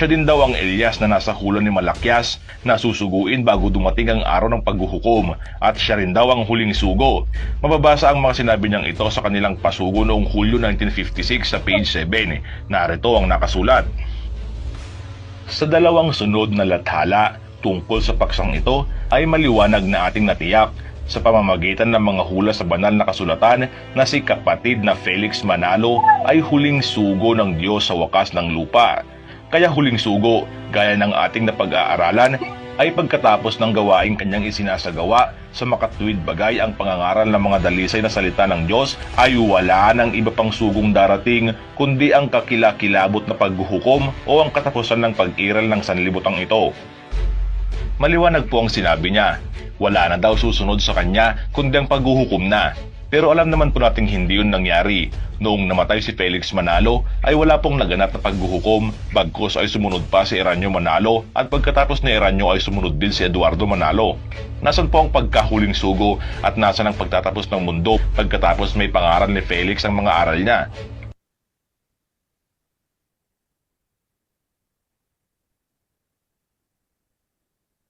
Siya din daw ang Elias na nasa hulon ni Malakyas na susuguin bago dumating ang araw ng paghuhukom at siya rin daw ang huling sugo. Mababasa ang mga sinabi niyang ito sa kanilang pasugo noong Hulyo 1956 sa page 7. Narito ang nakasulat. Sa dalawang sunod na lathala tungkol sa paksang ito ay maliwanag na ating natiyak sa pamamagitan ng mga hula sa banal na kasulatan na si kapatid na Felix Manalo ay huling sugo ng Diyos sa wakas ng lupa. Kaya huling sugo, gaya ng ating napag-aaralan, ay pagkatapos ng gawaing kanyang isinasagawa sa makatuwid bagay ang pangangaral ng mga dalisay na salita ng Diyos ay wala ng iba pang sugong darating kundi ang kakilakilabot na paghuhukom o ang katapusan ng pag-iral ng sanlibutang ito. Maliwanag po ang sinabi niya. Wala na daw susunod sa kanya kundi ang paghuhukom na. Pero alam naman po nating hindi yun nangyari. Noong namatay si Felix Manalo ay wala pong naganap na paghuhukom bagkus ay sumunod pa si Eranio Manalo at pagkatapos ni Eranio ay sumunod din si Eduardo Manalo. Nasaan po ang pagkahuling sugo at nasan ang pagtatapos ng mundo pagkatapos may pangaral ni Felix ang mga aral niya?